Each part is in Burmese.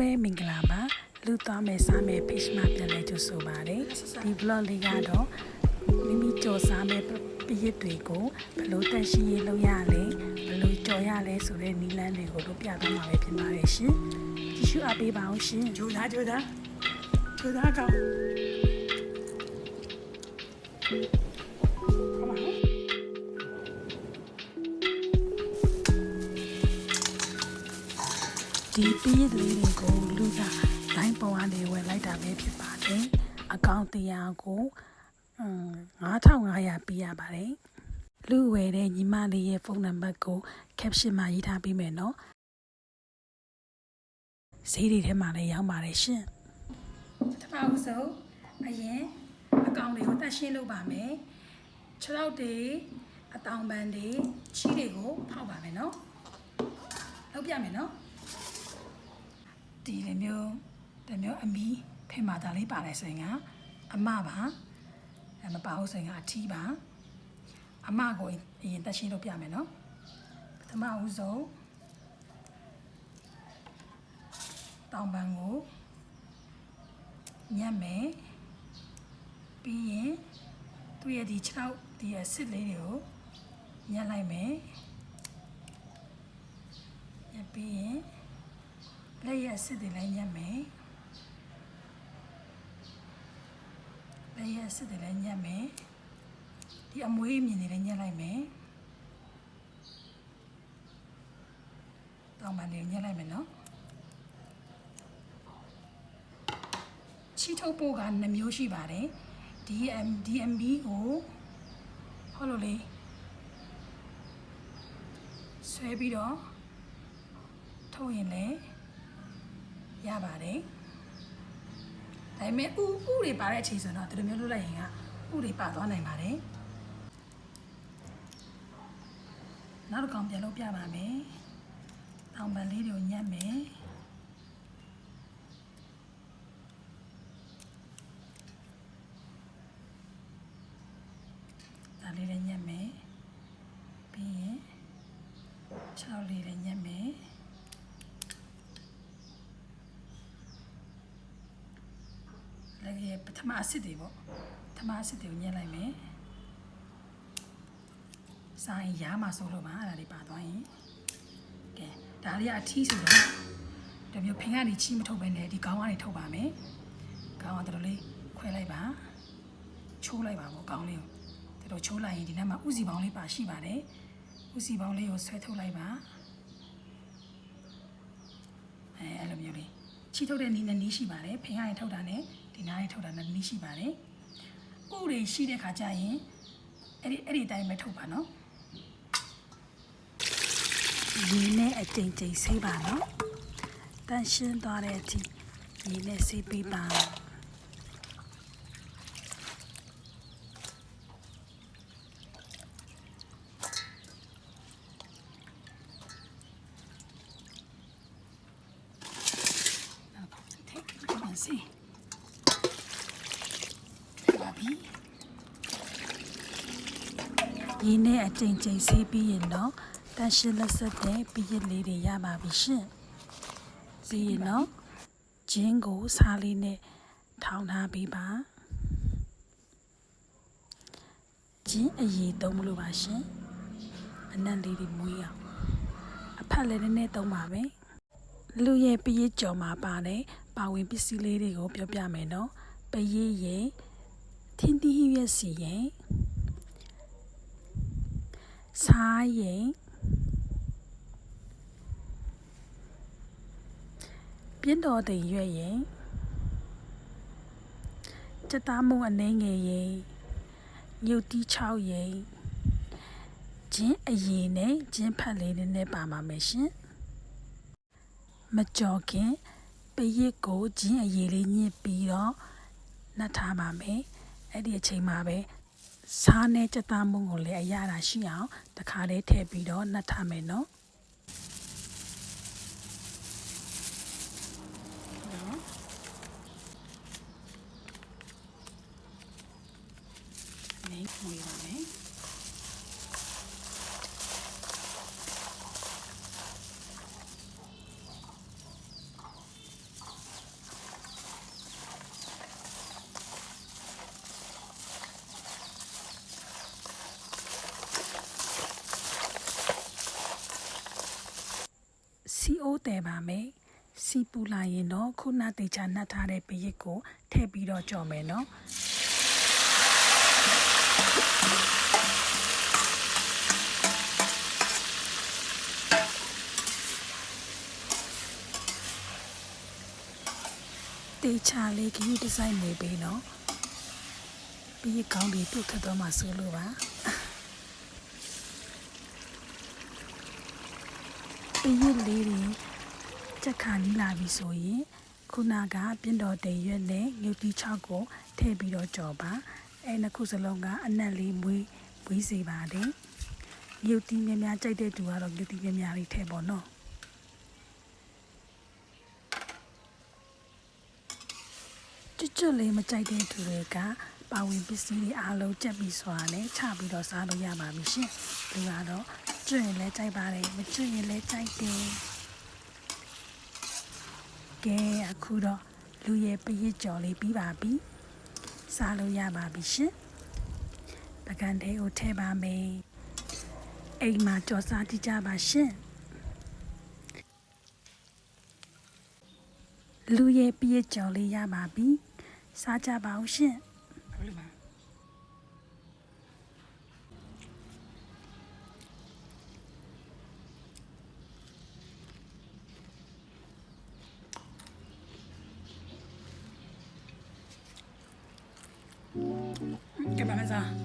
မဲမင်္ဂလာပါလူသားမဲ့စားမဲ့ page မှာပြန်လဲကြိုဆိုပါရစေဒီ vlog လေးကတော့မိမိကြော်စားမဲ့ပရစ်တွေကိုဘယ်လိုတက်ရှိရေးလုပ်ရလဲဘယ်လိုကြော်ရလဲဆိုတဲ့နီလန်းတွေကိုတို့ပြသွားမှာပဲဖြစ်ပါတယ်ရှင်ကြည့်ရှုအားပေးပါအောင်ရှင်ဂျိုသားဂျိုသားဂျိုသားကောင်း ဒီပရစ်လေးတွေကိုလူကလိုင်းပေါ်ကနေဝယ်လိုက်တာပဲဖြစ်ပါတယ်အကောင့်တရားကိုအင်း9500ပေးရပါတယ်လူဝယ်တဲ့ညီမလေးရဲ့ဖုန်းနံပါတ်ကို caption မှာရေးထားပေးမယ်နော်ဈေးတွေထဲမှာလည်းရောက်ပါတယ်ရှင်ပထမဦးဆုံးအရင်အကောင်တွေကိုတက်ရှင်းလုပ်ပါမယ်ခြေထောက်တွေအတောင်ပန်တွေချီးတွေကိုဖောက်ပါမယ်နော်လုပ်ပြမယ်နော် ဒီလိုမျိုးဒီမျိုးအမီဖင်မာတာလေးပါတယ်ဆိုရင်ကအမပါအဲမပါဘူးဆိုရင်ကအထီးပါအမကိုအရင်တက်ရှင်းလုပ်ပြမယ်နော်ပထမဦးဆုံးတောင်ပန်ကိုညက်မယ်ပြီးရင်သူ့ရဲ့ဒီ6ဒီအစစ်လေးတွေကိုညက်လိုက်မယ်ညက်ပြီးရင် လက်ရဲ့အစစ်တွေလည်းညက်မယ်လက်ရဲ့အစစ်တွေလည်းညက်မယ်ဒီအမွေးမြင်တွေလည်းညက်လိုက်မယ်တောင်းပန်လေးကိုညက်လိုက်မယ်နော်ချီထုတ်ဖို့က2မျိုးရှိပါတယ် DM DMB ကိုဟောလို့လေဆွဲပြီးတော့ထုတ်ရင်လည်း ရပါတယ်ဒါပေမဲ့ဥဥတွေပါတဲ့အချိန်ဆိုတော့ဒီလိုမျိုးလုပ်လိုက်ရင်ကဥတွေပါသွားနိုင်ပါတယ်နောက်တစ်ကောင်ပြန်လုပ်ပြပါမယ်တောင်ပန်လေးတွေကိုညှက်မယ်ဒါလေးလည်းညက်မယ်ပြီးရင်6လေးလည်းညက်မယ် လည်းရပထမအစ်စ်တွေပေါ့ပထမအစ်စ်တွေကိုညက်လိုက်မယ်စားရင်ရားမှာဆိုလို့ပါအဲ့ဒါလေးပါသွားရင်ကဲဒါလေးကအထီးဆိုတော့တမျိုးဖင်ကနေချီမထုတ်ပဲနဲ့ဒီခေါင်းကနေထုတ်ပါမယ်ခေါင်းကတော်တော်လေးခွဲလိုက်ပါချိုးလိုက်ပါပေါ့ခေါင်းလေးကိုတော်တော်ချိုးလိုက်ရင်ဒီထဲမှာဥစီပေါင်းလေးပါရှိပါတယ်ဥစီပေါင်းလေးကိုဆွဲထုတ်လိုက်ပါအဲအဲ့လိုမျိုးလေးချီထုတ်တဲ့နီးနဲ့နီးရှိပါတယ်ဖင်ရရင်ထုတ်တာနဲ့ ဒီနားရင်ထုတ်တာနဲ့နီးရှိပါတယ်ဥတွေရှိတဲ့ခါကျရင်အဲ့ဒီအဲ့ဒီအတိုင်းပဲထုတ်ပါနော်ရေနဲ့အကြိမ်ကြိမ်ဆေးပါနော်တန်ရှင်းသွားတဲ့အထိရေနဲ့ဆေးပေးပါနောက်တော့ထိတ်ကြပါစေ ပါပြီရေနဲ့အကြိမ်ကြိမ်ဆေးပြီးရင်တော့တန်ရှင်းလက်ဆက်တဲ့ပရစ်လေးတွေရပါပြီရှင်ပြီးရင်တော့ဂျင်းကိုစားလေးနဲ့ထောင်းထားပေးပါဂျင်းအရေးသုံးမလို့ပါရှင်အနံ့လေးတွေမွေးအောင်အဖက်လည်းနည်းနည်းသုံးပါပဲလူရဲ့ပရစ်ကြော်မှာပါတယ်ပါဝင်ပစ္စည်းလေးတွေကိုပြောပြမယ်နော်ပရစ်ရဲ့ထ င်းတီးရွက်စီရဲ့စားရင်ပြင်းတော်တဲ့ရွက်ရင်စက်သားမုံအနေငယ်ရင်ညုတ်တီး6ရင်ဂျင်းအရင်နဲ့ဂျင်းဖက်လေးနည်းနည်းပါမှာမယ်ရှင်မကြော်ခင်ပရစ်ကိုဂျင်းအရင်လေးညစ်ပြီးတော့နှတ်ထားပါမယ် အဲ့ဒီအချိန်မှာပဲစားနဲ့စက်သားမုံကိုလည်းအရသာရှိအောင်တခါလေးထည့်ပြီးတော့နှတ်ထားမယ်နော်နော်နေမွေးပါမယ် တယ်ပါမယ်စီပူလာရင်တော့ခုနတေချာနှတ်ထားတဲ့ပရစ်ကိုထည့်ပြီးတော့ကြော်မယ်နော်တေချာလေးခရီးဒီဇိုင်းနေပေးနော်ပြီးရကောင်းပြီးပြုတ်ခတ်တော့မှဆိုလို့ပါ ပြီးရလေးတွေချက်ခါနီးလာပြီဆိုရင်ခုနကပြင်းတော်တေရွက်နဲ့ငုတ်တီ6ကိုထည့်ပြီးတော့ကြော်ပါအဲနှစ်ခုစလုံးကအနက်လေးမွေးမွေးစေပါတယ်ငုတ်တီများများကြိုက်တဲ့သူကတော့ငုတ်တီများများလေးထည့်ပေါ့နော်ကျွတ်ကျွတ်လေးမကြိုက်တဲ့သူတွေကပါဝင်ပစ္စည်းတွေအားလုံးကြက်ပြီးစွာနဲ့ချပြီးတော့စားလို့ရပါပြီရှင်။လူကတော့ ကျွတ်ရင်လည်းကြိုက်ပါတယ်မကျွတ်ရင်လည်းကြိုက်တယ်။ကဲအခုတော့လူရဲ့ပရစ်ကြော်လေးပြီးပါပြီ။စားလို့ရပါပြီရှင်။ပကံသေးကိုထည့်ပါမယ်။အိမ်မှာကြော်စားကြည့်ကြပါရှင်။လူရဲ့ပြည့်ကြော်လေးရပါပြီစားကြပါဦးရှင်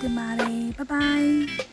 အတွက်ကျေး